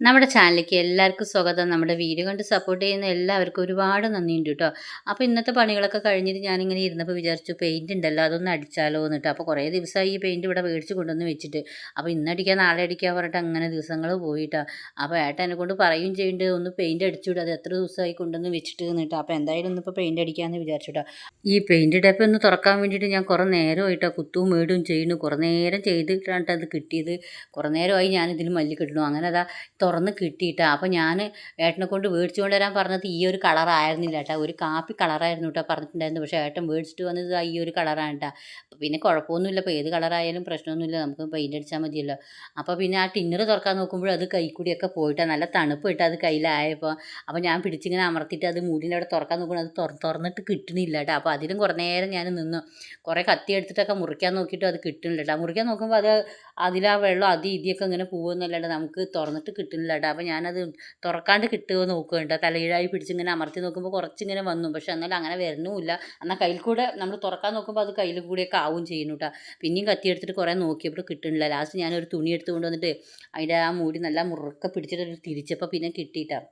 നമ്മുടെ ചാനലിലേക്ക് എല്ലാവർക്കും സ്വാഗതം. നമ്മുടെ വീഡിയോ കണ്ട് സപ്പോർട്ട് ചെയ്യുന്ന എല്ലാവർക്കും ഒരുപാട് നന്ദിയുണ്ട് കേട്ടോ അപ്പോൾ ഇന്നത്തെ പണികളൊക്കെ കഴിഞ്ഞിട്ട് ഞാനിങ്ങനെ ഇരുന്നപ്പോൾ വിചാരിച്ചു പെയിന്റ് ഉണ്ടല്ലോ അതൊന്ന് അടിച്ചാലോ എന്നിട്ട് അപ്പോൾ കുറേ ദിവസമായി ഈ പെയിന്റ് ഇവിടെ മേടിച്ച് കൊണ്ടുവന്ന് വെച്ചിട്ട്. അപ്പോൾ ഇന്ന് അടിക്കാൻ നാളെ അടിക്കാൻ പറഞ്ഞിട്ട് അങ്ങനെ ദിവസങ്ങൾ പോയിട്ടാ അപ്പോൾ ഏട്ടൻ എന്നെ കൊണ്ട് പറയും ചെയ്യേണ്ടത് ഒന്ന് പെയിന്റ് അടിച്ചുവിടും അത് എത്ര ദിവസമായി കൊണ്ടുവന്ന് വെച്ചിട്ട് എന്നിട്ട് അപ്പോൾ എന്തായാലും ഇന്നിപ്പോൾ പെയിന്റ് അടിക്കാമെന്ന് വിചാരിച്ചുട്ടാ ഈ പെയിന്റ് ഡപ്പ് ഒന്ന് തുറക്കാൻ വേണ്ടിയിട്ട് ഞാൻ കുറേ നേരമായിട്ടോ കുത്തും മേടും ചെയ്യുന്നു. കുറേ നേരം ചെയ്തിട്ടാണ് അത് കിട്ടിയത്. കുറേ നേരമായി മല്ലി കിട്ടണു അങ്ങനെ അതാ തുറന്ന് കിട്ടിയിട്ടാ. അപ്പോൾ ഞാൻ ഏട്ടനെ കൊണ്ട് മേടിച്ചു കൊണ്ടുവരാൻ പറഞ്ഞത് ഈ ഒരു കളറായിരുന്നില്ല കേട്ടോ ഒരു കാപ്പി കളറായിരുന്നു കേട്ടോ പറഞ്ഞിട്ടുണ്ടായിരുന്നു പക്ഷേ ഏട്ടൻ മേടിച്ചിട്ട് വന്നത് ഈ ഒരു കളറാണ് കേട്ടോ പിന്നെ കുഴപ്പമൊന്നുമില്ല. ഇപ്പോൾ ഏത് കളറായാലും പ്രശ്നമൊന്നുമില്ല. നമുക്ക് പെയിന്റ് അടിച്ചാൽ മതിയല്ലോ. അപ്പോൾ പിന്നെ ആ ടിന്നർ തുറക്കാൻ നോക്കുമ്പോൾ അത് കൈക്കൂടിയൊക്കെ പോയിട്ടാണ് നല്ല തണുപ്പ് ഇട്ട് അത് കയ്യിലായപ്പോൾ അപ്പോൾ ഞാൻ പിടിച്ചിങ്ങനെ അമർത്തിയിട്ട് അത് മൂടിന്റെ അവിടെ തുറക്കാൻ നോക്കുമ്പോൾ അത് തുറ തുറന്നിട്ട് കിട്ടണില്ല കേട്ടോ അപ്പോൾ അതിലും കുറേ നേരം ഞാൻ നിന്നു. കുറേ കത്തി എടുത്തിട്ടൊക്കെ മുറിക്കാൻ നോക്കിയിട്ടും അത് കിട്ടുന്നില്ല കേട്ടോ മുറിക്കാൻ നോക്കുമ്പോൾ അത് അതിലാ വെള്ളം അതി ഇതിയൊക്കെ ഇങ്ങനെ പോകുമെന്നല്ലാണ്ട് നമുക്ക് തുറന്നിട്ട് കിട്ടുന്നില്ല. കേട്ടോ അപ്പോൾ ഞാനത് തുറക്കാണ്ട് കിട്ടുമോ നോക്കുകയുണ്ട് തലയിഴായി പിടിച്ചിങ്ങനെ അമർത്തി നോക്കുമ്പോൾ കുറച്ചിങ്ങനെ വന്നു. പക്ഷെ എന്നാലും അങ്ങനെ വരണമില്ല എന്നാൽ കയ്യിൽ കൂടെ നമ്മൾ തുറക്കാൻ നോക്കുമ്പോൾ അത് കയ്യിൽ കൂടെയൊക്കെ ആവും ചെയ്യുന്നു കേട്ടോ. പിന്നെയും കത്തിയെടുത്തിട്ട് കുറേ നോക്കിയപ്പോൾ കിട്ടുന്നില്ല. ലാസ്റ്റ് ഞാനൊരു തുണി എടുത്ത് കൊണ്ടുവന്നിട്ട് അതിന്റെ ആ മൂടി നല്ല മുറുക്കെ പിടിച്ചിട്ട് തിരിച്ചപ്പോൾ പിന്നെ കിട്ടിയിട്ടാണ്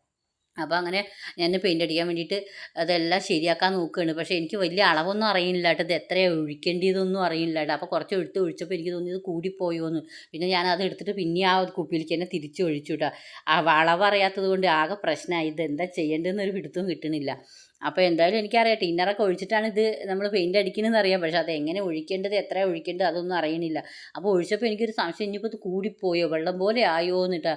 അപ്പോൾ അങ്ങനെ ഞാൻ പെയിന്റ് അടിക്കാൻ വേണ്ടിയിട്ട് അതെല്ലാം ശരിയാക്കാൻ നോക്കുകയാണ് പക്ഷേ എനിക്ക് വലിയ അളവൊന്നും അറിയില്ല കേട്ടോ. ഇത് എത്രയാണ് ഒഴിക്കേണ്ടതൊന്നും അറിയില്ല കേട്ടോ. അപ്പോൾ കുറച്ച് എടുത്ത് ഒഴിച്ചപ്പോൾ എനിക്ക് തോന്നി ഇത് കൂടിപ്പോയോന്ന്. പിന്നെ ഞാൻ അത് എടുത്തിട്ട് പിന്നെ ആ കുപ്പിയിലേക്ക് തന്നെ തിരിച്ച് ഒഴിച്ചു കേട്ടോ. ആ അളവ് അറിയാത്തത് കൊണ്ട് ആകെ പ്രശ്നമായി ഇത് എന്താ ചെയ്യേണ്ടതെന്നൊരു പിടുത്തവും കിട്ടണില്ല അപ്പോൾ എന്തായാലും എനിക്കറിയാം ടിന്നറൊക്കെ ഒഴിച്ചിട്ടാണ് ഇത് നമ്മൾ പെയിന്റ് അടിക്കുന്നതെന്ന് അറിയാം. പക്ഷേ അത് എങ്ങനെ ഒഴിക്കേണ്ടത് എത്ര ഒഴിക്കേണ്ടത് അതൊന്നും അറിയണില്ല. അപ്പോൾ ഒഴിച്ചപ്പോൾ എനിക്കൊരു സംശയം. ഇനിയിപ്പോൾ ഇത് കൂടിപ്പോയോ? വെള്ളം പോലെ ആയോ എന്നിട്ടാ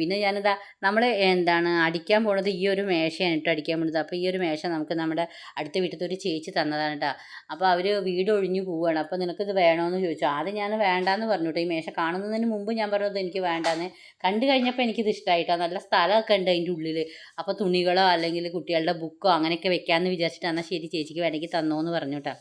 പിന്നെ ഞാനിതാ നമ്മൾ എന്താണ് അടിക്കാൻ പോണത് ഈ ഒരു മേശയാണ് കേട്ടോ അടിക്കാൻ പോണത്. അപ്പോൾ ഈ ഒരു മേശ നമുക്ക് നമ്മുടെ അടുത്ത വീട്ടിലത്തെ ഒരു ചേച്ചി തന്നതാണ് കേട്ടോ. അപ്പോൾ അവർ വീട് ഒഴിഞ്ഞു പോവുകയാണ് അപ്പോൾ നിനക്കിത് വേണമെന്ന് ചോദിച്ചു. ആദ്യം ഞാൻ വേണ്ടാന്ന് പറഞ്ഞു കേട്ടോ ഈ മേശ കാണുന്നതിന് മുമ്പ് ഞാൻ പറഞ്ഞത് എനിക്ക് വേണ്ടാന്ന്. കണ്ടു കഴിഞ്ഞപ്പോൾ എനിക്കിത് ഇഷ്ടമായിട്ടാണ് നല്ല സ്ഥലമൊക്കെ ഉണ്ട് അതിന്റെ ഉള്ളിൽ അപ്പോൾ തുണികളോ അല്ലെങ്കിൽ കുട്ടികളുടെ ബുക്കോ അങ്ങനെയൊക്കെ വെക്കാമെന്ന് വിചാരിച്ചിട്ട് എന്നാൽ ശരി ചേച്ചിക്ക് വേണമെങ്കിൽ തന്നോന്ന് പറഞ്ഞു കേട്ടോ.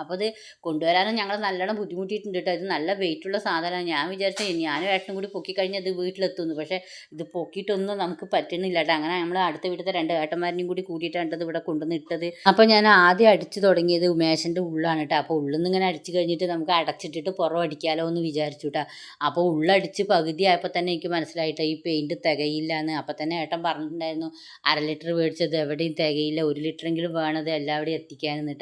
അപ്പോൾ ഇത് കൊണ്ടുവരാനും ഞങ്ങൾ നല്ലോണം ബുദ്ധിമുട്ടിയിട്ടുണ്ട് കേട്ടോ ഇത് നല്ല വെയിറ്റുള്ള സാധനമാണ്. ഞാൻ വിചാരിച്ചു ഞാനും ഏട്ടനും കൂടി പൊക്കി കഴിഞ്ഞാൽ ഇത് വീട്ടിലെത്തുന്നു. പക്ഷേ ഇത് പൊക്കിയിട്ടൊന്നും നമുക്ക് പറ്റുന്നില്ല കേട്ടോ അങ്ങനെ നമ്മൾ അടുത്ത വീട്ടിലത്തെ രണ്ട് ഏട്ടന്മാരെയും കൂടി കൂട്ടിയിട്ടാണ് ഇത് ഇവിടെ കൊണ്ടുവന്ന് ഇട്ടത്. അപ്പോൾ ഞാൻ ആദ്യം അടിച്ചു തുടങ്ങിയത് ഉമേശന്റെ ഉള്ളാണ് കേട്ടോ അപ്പോൾ ഉള്ളിൽ നിന്ന് ഇങ്ങനെ അടിച്ചു കഴിഞ്ഞിട്ട് നമുക്ക് അടച്ചിട്ടിട്ട് പുറം അടിക്കാലോ എന്ന് വിചാരിച്ചു കേട്ടോ അപ്പോൾ ഉള്ളടിച്ച് പകുതി ആയപ്പോൾ തന്നെ എനിക്ക് മനസ്സിലായിട്ട് ഈ പെയിന്റ് തികയില്ല എന്ന്. അപ്പോൾ തന്നെ ഏട്ടൻ പറഞ്ഞിട്ടുണ്ടായിരുന്നു അര ലിറ്റർ മേടിച്ചത് എവിടെയും തികയില്ല. ഒരു ലിറ്ററെങ്കിലും വേണത് എല്ലാവിടെയും എത്തിക്കാനെന്ന്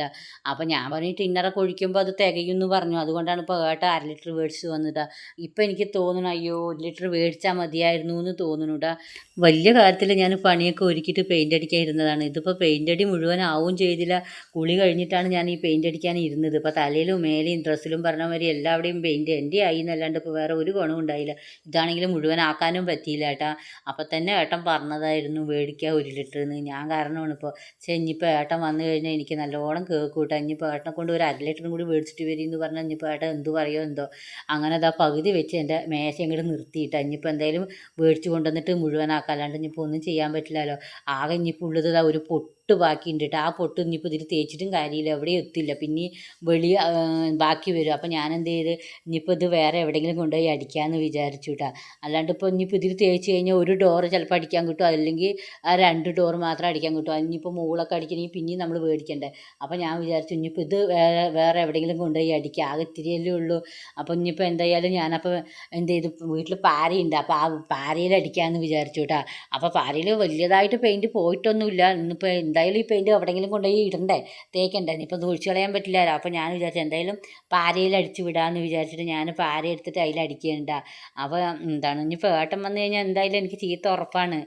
അപ്പോൾ ഞാൻ പറഞ്ഞു ടിന്നറൊക്കെ ഒഴിക്കുമ്പോൾ അത് തികയുമെന്ന് പറഞ്ഞു. അതുകൊണ്ടാണ് ഇപ്പോൾ ഏട്ട അര ലിറ്റർ മേടിച്ച് വന്നിട്ടാ ഇപ്പം എനിക്ക് തോന്നണം അയ്യോ ഒരു ലിറ്റർ മേടിച്ചാൽ മതിയായിരുന്നു എന്ന് തോന്നുന്നുട്ടാ വലിയ കാര്യത്തിൽ ഞാൻ പണിയൊക്കെ ഒരുക്കിയിട്ട് പെയിന്റ് അടിക്കാൻ ഇരുന്നതാണ്. ഇതിപ്പോൾ പെയിന്റ് അടി മുഴുവൻ ആവും ചെയ്തില്ല. കുളി കഴിഞ്ഞിട്ടാണ് ഞാൻ ഈ പെയിന്റ് അടിക്കാൻ ഇരുന്നത്. ഇപ്പോൾ തലയിലും മേലെയും ഡ്രസ്സിലും പറഞ്ഞ മാതിരി എല്ലാവിടെയും പെയിന്റ് എന്റെ ആയി എന്നല്ലാണ്ട് ഇപ്പോൾ വേറെ ഒരു ഗുണവും ഉണ്ടായില്ല. ഇതാണെങ്കിലും മുഴുവൻ ആക്കാനും പറ്റിയില്ല ഏട്ടാ. അപ്പം തന്നെ ഏട്ടൻ പറഞ്ഞതായിരുന്നു മേടിക്കുക ഒരു ലിറ്റർ എന്ന് ഞാൻ കാരണമാണ് ഇപ്പോൾ പക്ഷേ ഇനിയിപ്പോൾ ഏട്ടൻ വന്നു കഴിഞ്ഞാൽ എനിക്ക് നല്ലോണം കേൾക്കൂട്ടാ. ഇനിയിപ്പോൾ ഏട്ടനെ കൊണ്ട് ഒരു അര ലിറ്ററും കൂടി മേടിച്ചിട്ട് വരും എന്ന് പറഞ്ഞാൽ ഇനിയിപ്പോൾ ഏട്ടാ എന്ത് പറയുമോ എന്തോ. അങ്ങനെ അതാ പകുതി വെച്ച് എന്റെ മേശ ഇങ്ങോട്ട് നിർത്തിയിട്ട്. ഇനിയിപ്പോൾ എന്തായാലും മേടിച്ച് കൊണ്ടുവന്നിട്ട് മുഴുവനാക്കാം അല്ലാണ്ട് ഇനിയിപ്പോൾ ഒന്നും ചെയ്യാൻ പറ്റില്ലല്ലോ ആകെ ഇനിയിപ്പോൾ ഉള്ളത് ഒരു പൊട്ട് പൊട്ട് ബാക്കിയുണ്ട് ആ പൊട്ട് ഇനിയിപ്പോൾ ഇതിൽ തേച്ചിട്ടും കാര്യമില്ല എവിടെയും എത്തില്ല. പിന്നെ വെളി ബാക്കി വരും. അപ്പോൾ ഞാൻ എന്ത് ചെയ്ത് ഇനിയിപ്പോൾ ഇത് വേറെ എവിടെയെങ്കിലും കൊണ്ടുപോയി അടിക്കാമെന്ന് വിചാരിച്ചു കേട്ടോ അല്ലാണ്ട് ഇപ്പോൾ ഇനിയിപ്പോൾ ഇതിൽ തേച്ച് കഴിഞ്ഞാൽ ഒരു ഡോറ് ചിലപ്പോൾ അടിക്കാൻ കിട്ടും. അല്ലെങ്കിൽ ആ രണ്ട് ഡോറ് മാത്രം അടിക്കാൻ കിട്ടും. ഇനിയിപ്പോൾ മുകളൊക്കെ അടിക്കണമെങ്കിൽ പിന്നെയും നമ്മൾ മേടിക്കണ്ടേ അപ്പോൾ ഞാൻ വിചാരിച്ചു ഇനിയിപ്പോൾ ഇത് വേറെ വേറെ എവിടെയെങ്കിലും കൊണ്ടുപോയി അടിക്കുക ആകെ ഇത്തിരിയല്ലേ ഉള്ളൂ. അപ്പോൾ ഇനിയിപ്പോൾ എന്തായാലും ഞാനപ്പോൾ എന്ത് ചെയ്തു വീട്ടിൽ പാരയുണ്ട്. അപ്പോൾ ആ പാരയിൽ അടിക്കാമെന്ന് വിചാരിച്ചു കേട്ടോ അപ്പോൾ പാരയിൽ വലിയതായിട്ട് പെയിന്റ് പോയിട്ടൊന്നുമില്ല. ഇന്നിപ്പോൾ എന്തായാലും ഈ പെയിന്റ് എവിടെയെങ്കിലും കൊണ്ടുപോയി ഇടണ്ടേ? തേക്കണ്ടേ? ഇനിയിപ്പോൾ ഒഴിച്ചു കളയാൻ പറ്റില്ലല്ലോ അപ്പോൾ ഞാൻ വിചാരിച്ചു എന്തായാലും പാരയിൽ അടിച്ച് വിടാമെന്ന് വിചാരിച്ചിട്ട് ഞാൻ പാര എടുത്തിട്ട് അതിൽ അടിക്കേണ്ട അപ്പോൾ എന്താണ്? ഇനിയിപ്പോൾ ഏട്ടൻ വന്നു കഴിഞ്ഞാൽ എന്തായാലും എനിക്ക് ചീത്ത ഉറപ്പാണ്.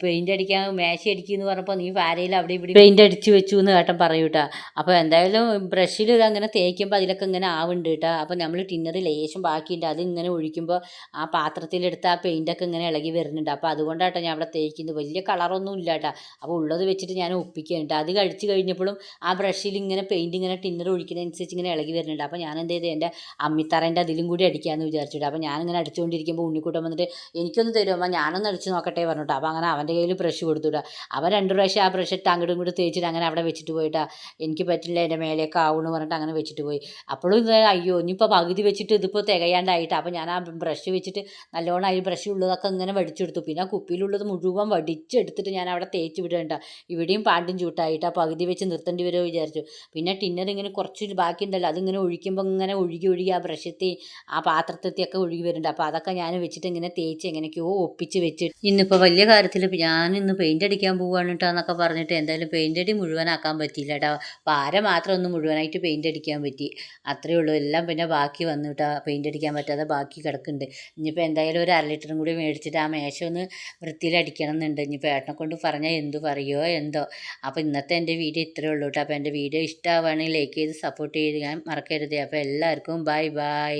പെയിന്റ് അടിക്കാൻ മേശ അടിക്കുമെന്ന് പറഞ്ഞപ്പോൾ നീ പാരയിൽ അവിടെ ഇവിടെ പെയിന്റ് അടിച്ച് വെച്ചു എന്ന് ഏട്ടൻ പറയൂ കേട്ടോ അപ്പോൾ എന്തായാലും ബ്രഷിൽ ഇത് അങ്ങനെ തേക്കുമ്പോൾ അതിലൊക്കെ ഇങ്ങനെ ആവുന്നുണ്ട് കേട്ടോ അപ്പോൾ നമ്മൾ ടിന്നറിൽ ലേശം ബാക്കിയുണ്ട്. അത് ഇങ്ങനെ ഒഴിക്കുമ്പോൾ ആ പാത്രത്തിലെടുത്ത് ആ പെയിന്റൊക്കെ ഇങ്ങനെ ഇളകി വരുന്നുണ്ട്. അപ്പോൾ അതുകൊണ്ടാട്ടോ ഞാൻ അവിടെ തേക്കുന്നത് വലിയ കളറൊന്നും ഇല്ല കേട്ടോ അപ്പോൾ ഉള്ളത് വെച്ചിട്ട് ഞാൻ ഒപ്പിക്കുന്നുണ്ട് അത് കഴിച്ച് കഴിഞ്ഞപ്പോഴും ആ ബ്രഷിൽ ഇങ്ങനെ പെയിന്റ് ഇങ്ങനെ ടിന്നർ ഒഴിക്കുന്നതനുസരിച്ച് ഇങ്ങനെ ഇളകി വരുന്നുണ്ട്. അപ്പോൾ ഞാൻ എന്ത് ചെയ്തു? എന്റെ അമ്മിത്തറേന്റെ അതിലും കൂടി അടിക്കാമെന്ന് വിചാരിച്ചിട്ട് അപ്പോൾ ഞാനിങ്ങനെ അടിച്ചുകൊണ്ടിരിക്കുമ്പോൾ ഉണ്ണിക്കൂട്ടം വന്നിട്ട് എനിക്കൊന്ന് തരുമ്പോൾ ഞാനൊന്ന് അടിച്ച് നോക്കട്ടെ പറഞ്ഞിട്ട്. അപ്പോൾ അങ്ങനെ അങ്ങനെ അവന്റെ കയ്യിൽ ബ്രഷ് കൊടുത്തുവിടുക അവൻ രണ്ട് പ്രാവശ്യം ആ ബ്രഷ് ഇട്ട് അങ്ങോട്ടും ഇങ്ങോട്ടും തേച്ചിട്ട് അങ്ങനെ അവിടെ വെച്ചിട്ട് പോയിട്ടാ. എനിക്ക് പറ്റില്ല എന്റെ മേലേക്ക് ആവുമെന്ന് പറഞ്ഞിട്ട് അങ്ങനെ വെച്ചിട്ട് പോയി. അപ്പോഴും ഇത് അയ്യോ ഇനിയിപ്പോൾ പകുതി വെച്ചിട്ട് ഇതിപ്പോൾ തികയാണ്ടായിട്ട്. അപ്പോൾ ഞാൻ ആ ബ്രഷ് വെച്ചിട്ട് നല്ലോണം അതിൽ ബ്രഷ് ഉള്ളതൊക്കെ ഇങ്ങനെ വടിച്ചെടുത്തു. പിന്നെ ആ കുപ്പിയിലുള്ളത് മുഴുവൻ വടിച്ചെടുത്തിട്ട് ഞാൻ അവിടെ തേച്ച് വിടേണ്ട. ഇവിടെയും പാണ്ടും ചൂട്ടായിട്ട് ആ പകുതി വെച്ച് നിർത്തേണ്ടി വരുമോ വിചാരിച്ചു. പിന്നെ ടിന്നർ ഇങ്ങനെ കുറച്ച് ബാക്കിയുണ്ടല്ലോ അതിങ്ങനെ ഒഴിക്കുമ്പോൾ ഇങ്ങനെ ഒഴുകി ഒഴുകി ആ ബ്രഷത്തെ ആ പാത്രത്തെത്തിയൊക്കെ ഒഴുകി വരുന്നുണ്ട്. അപ്പോൾ അതൊക്കെ ഞാൻ വെച്ചിട്ട് ഇങ്ങനെ തേച്ച് എങ്ങനെയൊക്കെയോ ഒപ്പിച്ച് വെച്ച് ഇന്നിപ്പോൾ വലിയ കാര്യത്തിൽ ഞാൻ ഇന്ന് പെയിന്റ് അടിക്കാൻ പോവുകയാണ് കേട്ടോ എന്നൊക്കെ പറഞ്ഞിട്ട് എന്തായാലും പെയിന്റ് അടി മുഴുവനാക്കാൻ പറ്റിയില്ല കേട്ടോ പാര മാത്രം ഒന്ന് മുഴുവനായിട്ട് പെയിന്റ് അടിക്കാൻ പറ്റി? അത്രയേ ഉള്ളൂ. എല്ലാം പിന്നെ ബാക്കി വന്നു കേട്ടോ പെയിന്റ് അടിക്കാൻ പറ്റാതെ ബാക്കി കിടക്കുന്നുണ്ട് ഇനിയിപ്പോൾ എന്തായാലും ഒരു അര ലിറ്ററും കൂടി മേടിച്ചിട്ട് ആ മേശ ഒന്ന് വൃത്തിയിൽ അടിക്കണം എന്നുണ്ട് ഇനിയിപ്പോൾ ഏട്ടനെ കൊണ്ട് പറഞ്ഞാൽ എന്തു പറയുമോ എന്തോ. അപ്പോൾ ഇന്നത്തെ എന്റെ വീഡിയോ ഇത്രയേ ഉള്ളൂ കേട്ടോ അപ്പോൾ എന്റെ വീഡിയോ ഇഷ്ടമാവുകയാണെങ്കിൽ ലൈക്ക് ചെയ്ത് സപ്പോർട്ട് ചെയ്ത് ഞാൻ മറക്കരുത്. അപ്പോൾ എല്ലാവർക്കും ബൈ ബൈ